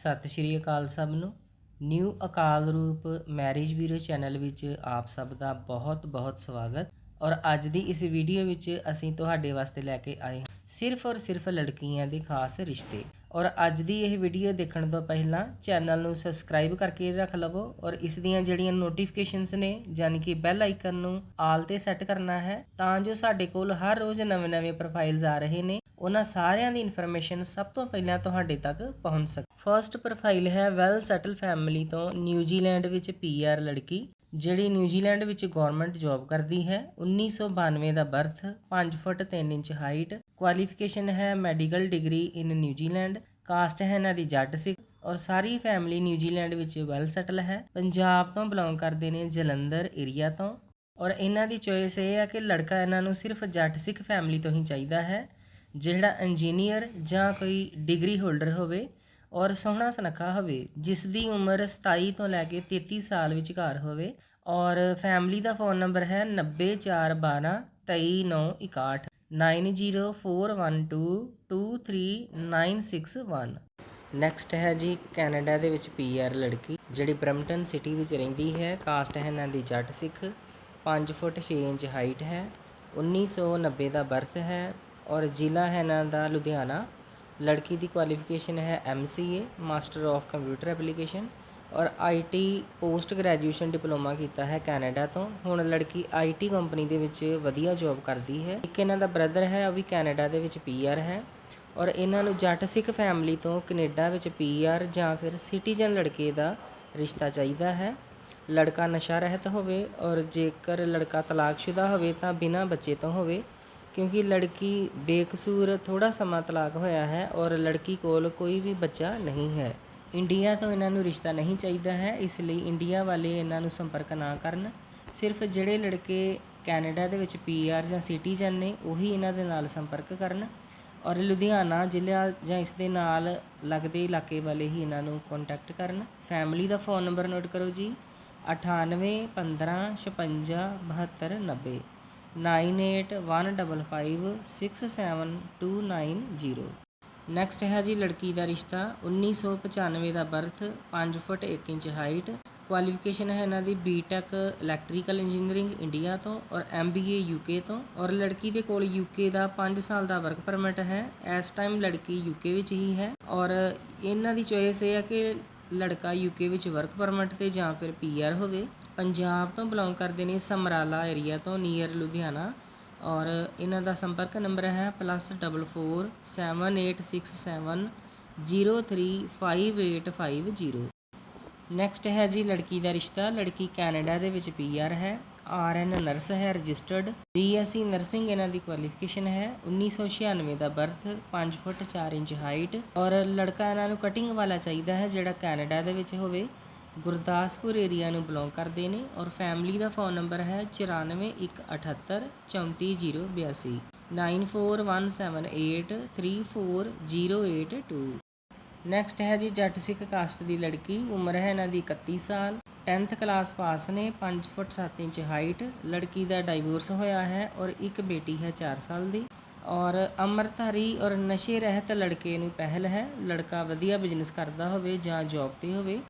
ਸਤਿ ਸ਼੍ਰੀ ਅਕਾਲ ਸਭ ਨੂੰ। ਨਿਊ ਅਕਾਲ ਰੂਪ ਮੈਰਿਜ ਵੀਰੋ ਚੈਨਲ ਵਿੱਚ ਆਪ ਸਭ ਦਾ ਬਹੁਤ ਬਹੁਤ ਸਵਾਗਤ। ਔਰ ਅੱਜ ਦੀ ਇਸ ਵੀਡੀਓ ਵਿੱਚ ਅਸੀਂ ਤੁਹਾਡੇ ਵਾਸਤੇ ਲੈ ਕੇ ਆਏ ਹਾਂ ਸਿਰਫ ਔਰ ਸਿਰਫ ਲੜਕੀਆਂ ਦੇ ਖਾਸ ਰਿਸ਼ਤੇ। ਔਰ ਅੱਜ ਦੀ ਇਹ ਵੀਡੀਓ ਦੇਖਣ ਤੋਂ ਪਹਿਲਾਂ ਚੈਨਲ ਨੂੰ ਸਬਸਕ੍ਰਾਈਬ ਕਰਕੇ ਰੱਖ ਲਵੋ ਔਰ ਇਸ ਦੀਆਂ ਜਿਹੜੀਆਂ ਨੋਟੀਫਿਕੇਸ਼ਨਸ ਨੇ ਯਾਨੀ ਕਿ ਬੈਲ ਆਈਕਨ ਨੂੰ ਆਲ ਤੇ ਸੈੱਟ ਕਰਨਾ ਹੈ, ਤਾਂ ਜੋ ਸਾਡੇ ਕੋਲ ਹਰ ਰੋਜ਼ ਨਵੇਂ-ਨਵੇਂ ਪ੍ਰੋਫਾਈਲਸ ਆ ਰਹੇ ਨੇ ਉਹਨਾਂ ਸਾਰਿਆਂ ਦੀ ਇਨਫੋਰਮੇਸ਼ਨ ਸਭ ਤੋਂ ਪਹਿਲਾਂ ਤੁਹਾਡੇ ਤੱਕ ਪਹੁੰਚ ਸਕੇ ਫਰਸਟ ਪ੍ਰੋਫਾਈਲ ਹੈ ਵੈਲ ਸੈਟਲ ਫੈਮਿਲੀ ਤੋਂ ਨਿਊਜ਼ੀਲੈਂਡ ਵਿੱਚ ਪੀਆਰ ਲੜਕੀ, ਜਿਹੜੀ ਨਿਊਜ਼ੀਲੈਂਡ ਵਿੱਚ ਗਵਰਨਮੈਂਟ ਜੌਬ ਕਰਦੀ ਹੈ। 1992 ਦਾ birth 5 foot 3 inch height qualification ਹੈ medical degree in New Zealand caste ਹੈ ਇਹਨਾਂ ਦੀ ਜੱਟ ਸਿੱਖ ਔਰ ਸਾਰੀ ਫੈਮਿਲੀ ਨਿਊਜ਼ੀਲੈਂਡ ਵਿੱਚ ਵੈਲ ਸੈਟਲ ਹੈ। ਪੰਜਾਬ ਤੋਂ ਬਿਲੋਂਗ ਕਰਦੇ ਨੇ ਜਲੰਧਰ ਏਰੀਆ ਤੋਂ। ਔਰ ਇਹਨਾਂ ਦੀ ਚੋਇਸ ਇਹ ਹੈ ਕਿ ਲੜਕਾ ਇਹਨਾਂ ਨੂੰ ਸਿਰਫ ਜੱਟ ਸਿੱਖ ਫੈਮਿਲੀ ਤੋਂ ਹੀ ਚਾਹੀਦਾ ਹੈ। ਜਿਹੜਾ ਇੰਜੀਨੀਅਰ ਜਾਂ ਕੋਈ ਡਿਗਰੀ ਹੋਲਡਰ ਹੋਵੇ ਔਰ ਸੋਹਣਾ ਸੁਨੱਖਾ ਹੋਵੇ, ਜਿਸ ਦੀ ਉਮਰ 27 ਤੋਂ ਲੈ ਕੇ 33 ਸਾਲ ਵਿਚਕਾਰ ਹੋਵੇ ਔਰ ਫੈਮਿਲੀ ਦਾ ਫੋਨ ਨੰਬਰ ਹੈ 90412 23961 9041223961 ਨੈਕਸਟ ਹੈ ਜੀ ਕੈਨੇਡਾ ਦੇ ਵਿੱਚ ਪੀਆਰ ਲੜਕੀ, ਜਿਹੜੀ ਬ੍ਰਮਟਨ ਸਿਟੀ ਵਿੱਚ ਰਹਿੰਦੀ ਹੈ, ਕਾਸਟ ਹੈ ਇਹਨਾਂ ਦੀ ਜੱਟ ਸਿੱਖ 5 ਫੁੱਟ 6 ਇੰਚ ਹਾਈਟ ਹੈ 1990 ਦਾ ਬਰਥ ਹੈ ਔਰ ਜ਼ਿਲ੍ਹਾ ਹੈ ਇਹਨਾਂ ਦਾ ਲੁਧਿਆਣਾ। ਲੜਕੀ ਦੀ ਕੁਆਲੀਫਿਕੇਸ਼ਨ ਹੈ MCA master of computer application ਔਰ ਆਈਟੀ ਪੋਸਟ ਗ੍ਰੈਜੂਏਸ਼ਨ ਡਿਪਲੋਮਾ ਕੀਤਾ ਹੈ ਕੈਨੇਡਾ ਤੋਂ। ਹੁਣ ਲੜਕੀ ਆਈਟੀ ਕੰਪਨੀ ਦੇ ਵਿੱਚ ਵਧੀਆ ਜੌਬ ਕਰਦੀ ਹੈ। ਇੱਕ ਇਹਨਾਂ ਦਾ ਬ੍ਰਦਰ ਹੈ, ਉਹ ਵੀ ਕੈਨੇਡਾ ਦੇ ਵਿੱਚ ਪੀਆਰ ਹੈ ਔਰ ਇਹਨਾਂ ਨੂੰ ਜੱਟ ਸਿੱਖ ਫੈਮਿਲੀ ਤੋਂ ਕੈਨੇਡਾ ਵਿੱਚ ਪੀਆਰ ਜਾਂ ਫਿਰ ਸਿਟੀਜ਼ਨ ਲੜਕੇ ਦਾ ਰਿਸ਼ਤਾ ਚਾਹੀਦਾ ਹੈ। ਲੜਕਾ ਨਸ਼ਾ ਰਹਿਤ ਹੋਵੇ ਔਰ ਜੇਕਰ ਲੜਕਾ ਤਲਾਕਸ਼ੁਦਾ ਹੋਵੇ ਤਾਂ ਬਿਨਾਂ ਬੱਚੇ ਤੋਂ ਹੋਵੇ ਕਿਉਂਕਿ ਲੜਕੀ ਬੇਕਸੂਰ ਥੋੜਾ ਸਮਾਂ ਤਲਾਕ ਹੋਇਆ ਹੈ ਔਰ ਲੜਕੀ ਕੋਲ ਕੋਈ ਵੀ ਬੱਚਾ ਨਹੀਂ ਹੈ। ਇੰਡੀਆ ਤੋਂ ਇਹਨਾਂ ਨੂੰ ਰਿਸ਼ਤਾ ਨਹੀਂ ਚਾਹੀਦਾ ਹੈ, ਇਸ ਲਈ ਇੰਡੀਆ ਵਾਲੇ ਇਹਨਾਂ ਨੂੰ ਸੰਪਰਕ ਨਾ ਕਰਨ। ਸਿਰਫ ਜਿਹੜੇ ਲੜਕੇ ਕੈਨੇਡਾ ਦੇ ਵਿੱਚ ਪੀਆਰ ਜਾਂ ਸਿਟੀਜ਼ਨ ਨੇ, ਉਹੀ ਇਹਨਾਂ ਦੇ ਨਾਲ ਸੰਪਰਕ ਕਰਨ। ਔਰ ਲੁਧਿਆਣਾ ਜ਼ਿਲ੍ਹਾ ਜਾਂ ਇਸ ਦੇ ਨਾਲ ਲੱਗਦੇ ਇਲਾਕੇ ਵਾਲੇ ਹੀ ਇਹਨਾਂ ਨੂੰ ਕੰਟੈਕਟ ਕਰਨ। ਫੈਮਿਲੀ ਦਾ ਫੋਨ ਨੰਬਰ ਨੋਟ ਕਰੋ ਜੀ 98 15 56 72 90 9815567290 ਨੈਕਸਟ ਹੈ ਜੀ ਲੜਕੀ ਦਾ ਰਿਸ਼ਤਾ 1995 ਦਾ birth 5 foot 1 inch height qualification ਹੈ ਇਹਨਾਂ ਦੀ ਬੀਟੈਕ ਇਲੈਕਟ੍ਰੀਕਲ ਇੰਜੀਨੀਅਰਿੰਗ ਇੰਡੀਆ ਤੋਂ ਔਰ ਐਮਬੀਏ ਯੂਕੇ ਤੋਂ। ਔਰ ਲੜਕੀ ਦੇ ਕੋਲ ਯੂਕੇ ਦਾ 5 ਸਾਲ ਦਾ ਵਰਕ ਪਰਮਿਟ ਹੈ। ਇਸ ਟਾਈਮ ਲੜਕੀ ਯੂਕੇ ਵਿੱਚ ਹੀ ਹੈ। ਔਰ ਇਹਨਾਂ ਦੀ ਚੋਇਸ ਇਹ ਹੈ ਕਿ ਲੜਕਾ ਯੂਕੇ ਵਿੱਚ ਵਰਕ ਪਰਮਿਟ ਤੇ ਜਾਂ ਫਿਰ ਪੀਆਰ ਹੋਵੇ। ਪੰਜਾਬ ਤੋਂ ਬਿਲੋਂਗ ਕਰਦੇ ਨੇ ਸਮਰਾਲਾ ਏਰੀਆ ਤੋਂ ਨੀਅਰ ਲੁਧਿਆਣਾ। ਔਰ ਇਹਨਾਂ ਦਾ ਸੰਪਰਕ ਨੰਬਰ ਹੈ +7867035850 ਨੈਕਸਟ ਹੈ ਜੀ ਲੜਕੀ ਦਾ ਰਿਸ਼ਤਾ। ਲੜਕੀ ਕੈਨੇਡਾ ਦੇ ਵਿੱਚ ਪੀਆਰ ਹੈ। ਆਰਐਨ ਨਰਸ ਹੈ ਰਜਿਸਟਰਡ ਬੀਐਸਸੀ ਨਰਸਿੰਗ ਇਹਨਾਂ ਦੀ ਕੁਆਲੀਫਿਕੇਸ਼ਨ ਹੈ। 1996 ਦਾ ਬਰਥ 5 ਫੁੱਟ 4 ਇੰਚ ਹਾਈਟ ਔਰ ਲੜਕਾ ਇਹਨਾਂ ਨੂੰ ਕਟਿੰਗ ਵਾਲਾ ਚਾਹੀਦਾ ਹੈ, ਜਿਹੜਾ ਕੈਨੇਡਾ ਦੇ ਵਿੱਚ ਹੋਵੇ। ਗੁਰਦਾਸਪੁਰ ਏਰੀਆ ਨੂੰ ਬਿਲੋਂਗ ਕਰਦੇ ਨੇ ਔਰ ਫੈਮਿਲੀ ਦਾ ਫੋਨ ਨੰਬਰ ਹੈ 9418834082 9417834082 ਨੈਕਸਟ ਹੈ ਜੀ ਜੱਟ ਸਿੱਖ ਕਾਸਟ ਦੀ ਲੜਕੀ। ਉਮਰ ਹੈ ਇਹਨਾਂ ਦੀ 31 ਸਾਲ। 10th ਕਲਾਸ ਪਾਸ ਨੇ 5 ਫੁੱਟ 7 ਇੰਚ ਹਾਈਟ ਲੜਕੀ ਦਾ ਡਾਈਵੋਰਸ ਹੋਇਆ ਹੈ ਔਰ ਇੱਕ ਬੇਟੀ ਹੈ 4 ਸਾਲ ਦੀ। ਔਰ ਅਮਰਤਾਰੀ ਔਰ ਨਸ਼ੇ ਰਹਿਤ ਲੜਕੇ ਨੂੰ ਪਹਿਲ ਹੈ। ਲੜਕਾ ਵਧੀਆ ਬਿਜ਼ਨਸ ਕਰਦਾ ਹੋਵੇ ਜਾਂ ਜੌਬ ਤੇ ਹੋਵੇ।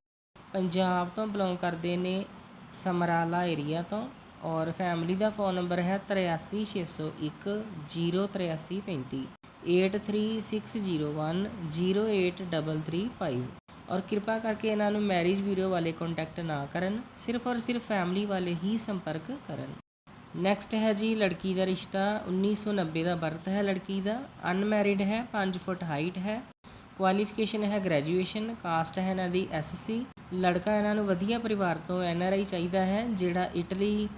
ਪੰਜਾਬ ਤੋਂ ਬਿਲੋਂਗ ਕਰਦੇ ਨੇ ਸਮਰਾਲਾ ਏਰੀਆ ਤੋਂ ਔਰ ਫੈਮਿਲੀ ਦਾ ਫੋਨ ਨੰਬਰ ਹੈ 83601 08335 8360108335 ਔਰ ਕਿਰਪਾ ਕਰਕੇ ਇਹਨਾਂ ਨੂੰ ਮੈਰਿਜ ਬਿਊਰੋ ਵਾਲੇ ਕੰਟੈਕਟ ਨਾ ਕਰਨ, ਸਿਰਫ ਔਰ ਸਿਰਫ ਫੈਮਿਲੀ ਵਾਲੇ ਹੀ ਸੰਪਰਕ ਕਰਨ। ਨੈਕਸਟ ਹੈ ਜੀ ਲੜਕੀ ਦਾ ਰਿਸ਼ਤਾ 1990 ਦਾ ਬਰਥ ਹੈ ਲੜਕੀ ਦਾ ਅਨਮੈਰਿਡ ਹੈ 5 ਫੁੱਟ ਹਾਈਟ ਹੈ। ਕੁਆਲੀਫਿਕੇਸ਼ਨ ਹੈ ਗ੍ਰੈਜੂਏਸ਼ਨ ਕਾਸਟ ਹੈ ਇਹਨਾਂ ਦੀ ਐਸਸੀ ਲੜਕਾ ਇਹਨਾਂ ਨੂੰ ਵਧੀਆ ਪਰਿਵਾਰ ਤੋਂ ਐਨਆਰਆਈ ਚਾਹੀਦਾ ਹੈ, ਜਿਹੜਾ ਇਟਲੀ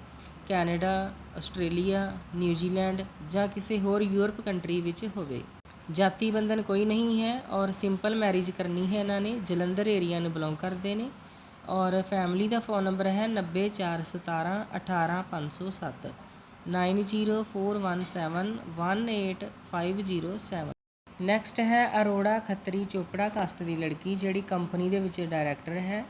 ਕੈਨੇਡਾ ਆਸਟ੍ਰੇਲੀਆ ਨਿਊਜ਼ੀਲੈਂਡ ਜਾਂ ਕਿਸੇ ਹੋਰ ਯੂਰਪ ਕੰਟਰੀ ਵਿੱਚ ਹੋਵੇ। ਜਾਤੀ ਬੰਧਨ ਕੋਈ ਨਹੀਂ ਹੈ ਔਰ ਸਿੰਪਲ ਮੈਰਿਜ ਕਰਨੀ ਹੈ ਇਹਨਾਂ ਨੇ, ਜਲੰਧਰ ਏਰੀਆ ਨੂੰ ਬਿਲੋਂਗ ਕਰਦੇ ਨੇ ਔਰ ਫੈਮਿਲੀ ਦਾ ਫੋਨ ਨੰਬਰ ਹੈ 90417 9041718507 ਨੈਕਸਟ ਹੈ ਅਰੋੜਾ ਖੱਤਰੀ ਚੋਪੜਾ ਕਾਸਟ ਦੀ ਲੜਕੀ, ਜਿਹੜੀ ਕੰਪਨੀ ਦੇ ਵਿੱਚ ਡਾਇਰੈਕਟਰ ਹੈ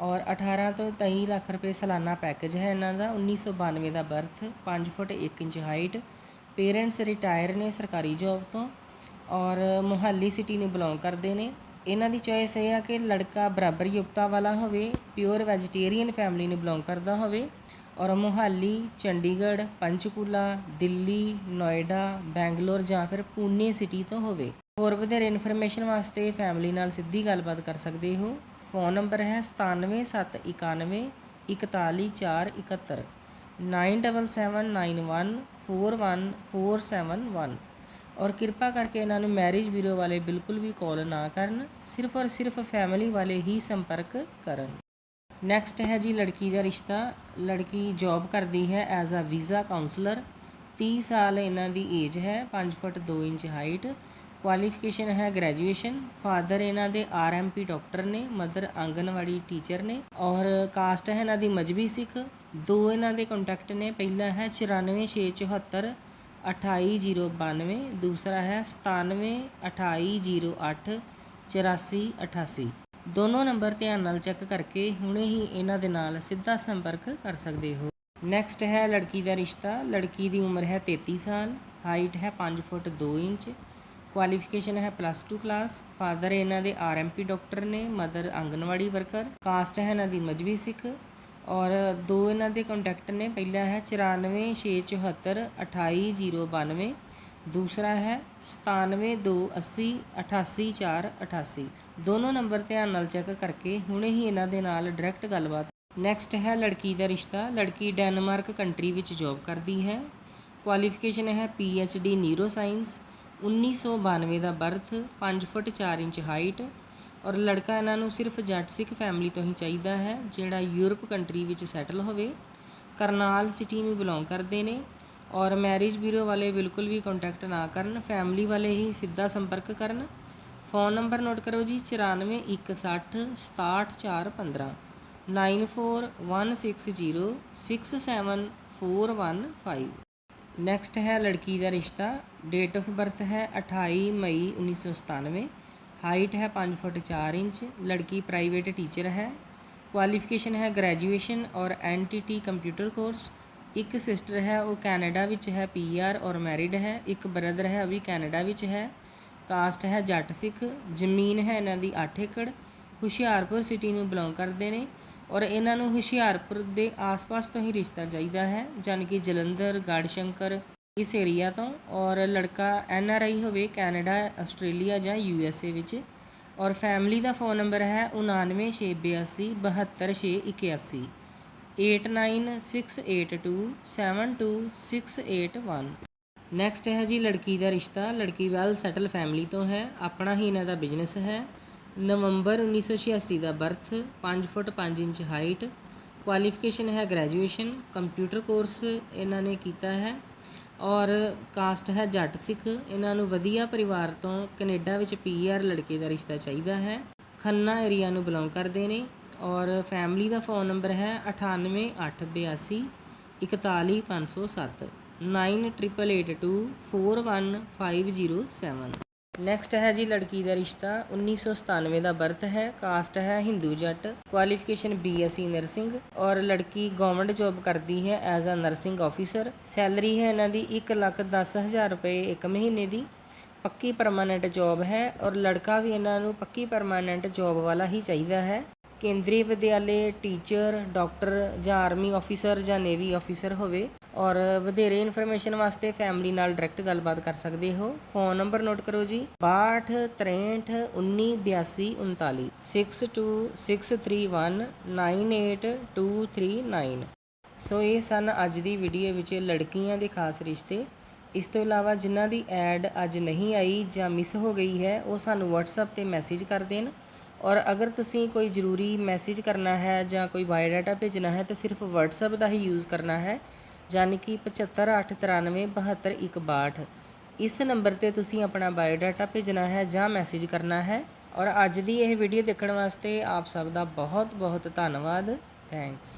ਔਰ 18 ਤੋਂ 23 ਲੱਖ ਰੁਪਏ ਸਾਲਾਨਾ ਪੈਕੇਜ ਹੈ ਇਹਨਾਂ ਦਾ 1992 ਦਾ birth 5 foot 1 inch height parents retire ਨੇ ਸਰਕਾਰੀ ਜੌਬ ਤੋਂ ਔਰ ਮੁਹਾਲੀ ਸਿਟੀ ਨੂੰ ਬਿਲੋਂਗ ਕਰਦੇ ਨੇ। ਇਹਨਾਂ ਦੀ ਚੋਇਸ ਇਹ ਆ ਕਿ ਲੜਕਾ ਬਰਾਬਰ ਯੋਗਤਾ ਵਾਲਾ ਹੋਵੇ ਪਿਓਰ ਵੈਜੀਟੇਰੀਅਨ ਫੈਮਿਲੀ ਨੂੰ ਬਿਲੋਂਗ ਕਰਦਾ ਹੋਵੇ ਔਰ ਮੋਹਾਲੀ, ਚੰਡੀਗੜ੍ਹ, ਪੰਚਕੂਲਾ, ਦਿੱਲੀ, ਨੋਇਡਾ, ਬੈਂਗਲੌਰ ਜਾਂ ਫਿਰ ਪੂਨੇ ਸਿਟੀ ਤੋਂ ਹੋਵੇ। ਹੋਰ ਵਧੇਰੇ ਇਨਫੋਰਮੇਸ਼ਨ ਵਾਸਤੇ ਫੈਮਿਲੀ ਨਾਲ ਸਿੱਧੀ ਗੱਲਬਾਤ ਕਰ ਸਕਦੇ ਹੋ। ਫੋਨ ਨੰਬਰ ਹੈ 97791 41471 9779141471 ਔਰ ਕਿਰਪਾ ਕਰਕੇ ਇਹਨਾਂ ਨੂੰ ਮੈਰਿਜ ਬਿਊਰੋ ਵਾਲੇ ਬਿਲਕੁਲ ਵੀ ਕਾਲ ਨਾ ਕਰਨ। ਸਿਰਫ ਔਰ ਸਿਰਫ ਫੈਮਿਲੀ ਵਾਲੇ ਹੀ ਸੰਪਰਕ ਕਰਨ। ਨੈਕਸਟ ਹੈ ਜੀ ਲੜਕੀ ਦਾ ਰਿਸ਼ਤਾ। ਲੜਕੀ ਜੌਬ ਕਰਦੀ ਹੈ ਐਜ਼ ਅ ਵੀਜ਼ਾ ਕਾਉਂਸਲਰ 30 ਸਾਲ ਇਹਨਾਂ ਦੀ ਏਜ ਹੈ 5 ਫੁੱਟ 2 ਇੰਚ ਹਾਈਟ ਕੁਆਲੀਫਿਕੇਸ਼ਨ ਹੈ ਗ੍ਰੈਜੂਏਸ਼ਨ ਫਾਦਰ ਇਹਨਾਂ ਦੇ ਆਰਐਮਪੀ ਡਾਕਟਰ ਨੇ ਮਦਰ ਆਂਗਨਵਾੜੀ ਟੀਚਰ ਨੇ। ਔਰ ਕਾਸਟ ਹੈ ਇਹਨਾਂ ਦੀ ਮਜਬੀ ਸਿੱਖ। ਦੋ ਇਹਨਾਂ ਦੇ ਕੰਟੈਕਟ ਨੇ, ਪਹਿਲਾ ਹੈ 94674 28092 ਦੂਸਰਾ ਹੈ 972808 8488 ਦੋਨੋਂ ਨੰਬਰ ਧਿਆਨ ਨਾਲ ਚੈੱਕ ਕਰਕੇ ਹੁਣੇ ਹੀ ਇਹਨਾਂ ਦੇ ਨਾਲ ਸਿੱਧਾ ਸੰਪਰਕ ਕਰ ਸਕਦੇ ਹੋ। ਨੈਕਸਟ ਹੈ ਲੜਕੀ ਦਾ ਰਿਸ਼ਤਾ। ਲੜਕੀ ਦੀ ਉਮਰ ਹੈ 33 ਸਾਲ ਹਾਈਟ ਹੈ 5 ਫੁੱਟ 2 ਇੰਚ ਕੁਆਲੀਫਿਕੇਸ਼ਨ ਹੈ ਪਲੱਸ 2 ਕਲਾਸ ਫਾਦਰ ਇਹਨਾਂ ਦੇ ਆਰਐਮਪੀ ਡਾਕਟਰ ਨੇ ਮਦਰ ਆਂਗਨਵਾੜੀ ਵਰਕਰ ਕਾਸਟ ਹੈ ਇਹਨਾਂ ਦੀ ਮਜਬੀ ਸਿੱਖ। ਔਰ ਦੋ ਇਹਨਾਂ ਦੇ ਕੰਟੈਕਟ ਨੇ, ਪਹਿਲਾ ਹੈ 94674 28092 ਦੂਸਰਾ ਹੈ 9728 88488 ਦੋਨੋਂ ਨੰਬਰ ਧਿਆਨ ਨਾਲ ਚੈੱਕ ਕਰਕੇ ਹੁਣੇ ਹੀ ਇਹਨਾਂ ਦੇ ਨਾਲ ਡਾਇਰੈਕਟ ਗੱਲਬਾਤ। ਨੈਕਸਟ ਹੈ ਲੜਕੀ ਦਾ ਰਿਸ਼ਤਾ। ਲੜਕੀ ਡੈਨਮਾਰਕ ਕੰਟਰੀ ਵਿੱਚ ਜੌਬ ਕਰਦੀ ਹੈ। ਕੁਆਲੀਫਿਕੇਸ਼ਨ ਹੈ ਡੀ ਨੀਰੋ ਸਾਇੰਸ 1992 ਦਾ ਬਰਥ 5 ਫੁੱਟ 4 ਇੰਚ ਹਾਈਟ ਔਰ ਲੜਕਾ ਇਹਨਾਂ ਨੂੰ ਸਿਰਫ ਜੱਟ ਸਿੱਖ ਫੈਮਿਲੀ ਤੋਂ ਹੀ ਚਾਹੀਦਾ ਹੈ, ਜਿਹੜਾ ਯੂਰਪ ਕੰਟਰੀ ਵਿੱਚ ਸੈਟਲ ਹੋਵੇ। ਕਰਨਾਲ ਸਿਟੀ ਨੂੰ ਬਿਲੋਂਗ ਕਰਦੇ ਨੇ। ਔਰ ਮੈਰਿਜ ਬਿਊਰੋ ਵਾਲੇ ਬਿਲਕੁਲ ਵੀ ਕੰਟੈਕਟ ਨਾ ਕਰਨ ਫੈਮਿਲੀ ਵਾਲੇ ਹੀ ਸਿੱਧਾ ਸੰਪਰਕ ਕਰਨ ਫੋਨ ਨੰਬਰ ਨੋਟ ਕਰੋ ਜੀ 9416 67415 9416067415 ਨੈਕਸਟ ਹੈ ਲੜਕੀ ਦਾ ਰਿਸ਼ਤਾ। ਡੇਟ ਆਫ ਬਰਥ ਹੈ 28 ਮਈ 1997 ਹਾਈਟ ਹੈ 5 ਫੁੱਟ 4 ਇੰਚ ਲੜਕੀ ਪ੍ਰਾਈਵੇਟ ਟੀਚਰ ਹੈ ਕੁਆਲੀਫਿਕੇਸ਼ਨ ਹੈ ਗ੍ਰੈਜੂਏਸ਼ਨ ਔਰ ਐਨਟੀਟੀ ਕੰਪਿਊਟਰ ਕੋਰਸ ਇੱਕ ਸਿਸਟਰ ਹੈ, ਉਹ ਕੈਨੇਡਾ ਵਿੱਚ ਹੈ ਪੀਆਰ ਔਰ ਮੈਰਿਡ ਹੈ। ਇੱਕ ਬ੍ਰਦਰ ਹੈ, ਉਹ ਵੀ ਕੈਨੇਡਾ ਵਿੱਚ ਹੈ। ਕਾਸਟ ਹੈ ਜੱਟ ਸਿੱਖ। ਜ਼ਮੀਨ ਹੈ ਇਹਨਾਂ ਦੀ 8 ਏਕੜ। ਹੁਸ਼ਿਆਰਪੁਰ ਸਿਟੀ ਨੂੰ ਬਿਲੋਂਗ ਕਰਦੇ ਨੇ ਔਰ ਇਹਨਾਂ ਨੂੰ ਹੁਸ਼ਿਆਰਪੁਰ ਦੇ ਆਸ-ਪਾਸ ਤੋਂ ਹੀ ਰਿਸ਼ਤਾ ਚਾਹੀਦਾ ਹੈ ਜਾਨ ਕਿ ਜਲੰਧਰ, ਗੜਸ਼ੰਕਰ ਇਸ ਏਰੀਆ ਤੋਂ ਔਰ ਲੜਕਾ ਐਨ ਆਰ ਆਈ ਹੋਵੇ ਕੈਨੇਡਾ, ਆਸਟ੍ਰੇਲੀਆ ਜਾਂ ਯੂ ਐਸ ਏ ਵਿੱਚ ਔਰ ਫੈਮਿਲੀ ਦਾ ਫੋਨ ਨੰਬਰ ਹੈ 99682 72681 8968272681 ਨੈਕਸਟ ਹੈ ਜੀ ਲੜਕੀ ਦਾ ਰਿਸ਼ਤਾ। ਲੜਕੀ ਵੈਲ ਸੈਟਲ ਫੈਮਿਲੀ ਤੋਂ ਹੈ। ਆਪਣਾ ਹੀ ਇਹਨਾਂ ਦਾ ਬਿਜ਼ਨਸ ਹੈ। ਨਵੰਬਰ 1986 ਦਾ birth 5 foot 5 inch height qualification ਹੈ ਗ੍ਰੈਜੂਏਸ਼ਨ ਕੰਪਿਊਟਰ ਕੋਰਸ ਇਹਨਾਂ ਨੇ ਕੀਤਾ ਹੈ। ਔਰ ਕਾਸਟ ਹੈ ਜੱਟ ਸਿੱਖ। ਇਹਨਾਂ ਨੂੰ ਵਧੀਆ ਪਰਿਵਾਰ ਤੋਂ ਕੈਨੇਡਾ ਵਿੱਚ ਪੀਆਰ ਲੜਕੇ ਦਾ ਰਿਸ਼ਤਾ ਚਾਹੀਦਾ ਹੈ। ਖੰਨਾ ਏਰੀਆ ਨੂੰ ਬਿਲੋਂਗ ਕਰਦੇ ਨੇ। ਔਰ ਫੈਮਿਲੀ ਦਾ ਫੋਨ ਨੰਬਰ ਹੈ 98882 41507 9882841507 ਨੈਕਸਟ ਹੈ ਜੀ ਲੜਕੀ ਦਾ ਰਿਸ਼ਤਾ 1997 ਦਾ ਬਰਥ ਹੈ, ਕਾਸਟ ਹੈ ਹਿੰਦੂ ਜੱਟ ਕੁਆਲੀਫਿਕੇਸ਼ਨ ਬੀਐਸਸੀ ਨਰਸਿੰਗ ਔਰ ਲੜਕੀ ਗਵਰਨਮੈਂਟ ਜੌਬ ਕਰਦੀ ਹੈ as a nursing officer salary ਹੈ ਇਹਨਾਂ ਦੀ 1 ਲੱਖ 10000 ਰੁਪਏ ਇੱਕ ਮਹੀਨੇ ਦੀ। ਪੱਕੀ ਪਰਮਾਨੈਂਟ ਜੌਬ ਹੈ, ਔਰ ਲੜਕਾ ਵੀ ਇਹਨਾਂ ਨੂੰ ਪੱਕੀ ਪਰਮਾਨੈਂਟ ਜੌਬ ਵਾਲਾ ਹੀ ਚਾਹੀਦਾ ਹੈ। ਕੇਂਦਰੀ ਵਿਦਿਆਲੇ ਟੀਚਰ, ਡਾਕਟਰ ਜਾਂ ਆਰਮੀ ਆਫੀਸਰ ਜਾਂ ਨੇਵੀ ਆਫੀਸਰ ਹੋਵੇ ਔਰ ਵਧੇਰੇ ਇਨਫੋਰਮੇਸ਼ਨ ਵਾਸਤੇ ਫੈਮਿਲੀ ਨਾਲ ਡਾਇਰੈਕਟ ਗੱਲਬਾਤ ਕਰ ਸਕਦੇ ਹੋ। ਫੋਨ ਨੰਬਰ ਨੋਟ ਕਰੋ ਜੀ 62 63 19 82 39 6263198239 ਸੋ ਇਹ ਸਨ ਅੱਜ ਦੀ ਵੀਡੀਓ ਵਿੱਚ ਲੜਕੀਆਂ ਦੇ ਖਾਸ ਰਿਸ਼ਤੇ। ਇਸ ਤੋਂ ਇਲਾਵਾ ਜਿਨ੍ਹਾਂ ਦੀ ਐਡ ਅੱਜ ਨਹੀਂ ਆਈ ਜਾਂ ਮਿਸ ਹੋ ਗਈ ਹੈ, ਉਹ ਸਾਨੂੰ WhatsApp ਤੇ ਮੈਸੇਜ ਕਰ ਦੇਣ। ਔਰ ਅਗਰ ਤੁਸੀਂ ਕੋਈ ਜ਼ਰੂਰੀ ਮੈਸੇਜ ਕਰਨਾ ਹੈ ਜਾਂ ਕੋਈ ਬਾਇਓਡਾਟਾ ਭੇਜਣਾ ਹੈ, ਤਾਂ ਸਿਰਫ WhatsApp ਦਾ ਹੀ ਯੂਜ਼ ਕਰਨਾ ਹੈ, ਯਾਨੀ ਕਿ 7589372162 ਇਸ ਨੰਬਰ ਤੇ ਤੁਸੀਂ ਆਪਣਾ ਬਾਇਓਡਾਟਾ ਭੇਜਣਾ ਹੈ ਜਾਂ ਮੈਸੇਜ ਕਰਨਾ ਹੈ। ਔਰ ਅੱਜ ਦੀ ਇਹ ਵੀਡੀਓ ਦੇਖਣ ਵਾਸਤੇ ਆਪ ਸਭ ਦਾ ਬਹੁਤ ਬਹੁਤ ਧੰਨਵਾਦ। ਥੈਂਕਸ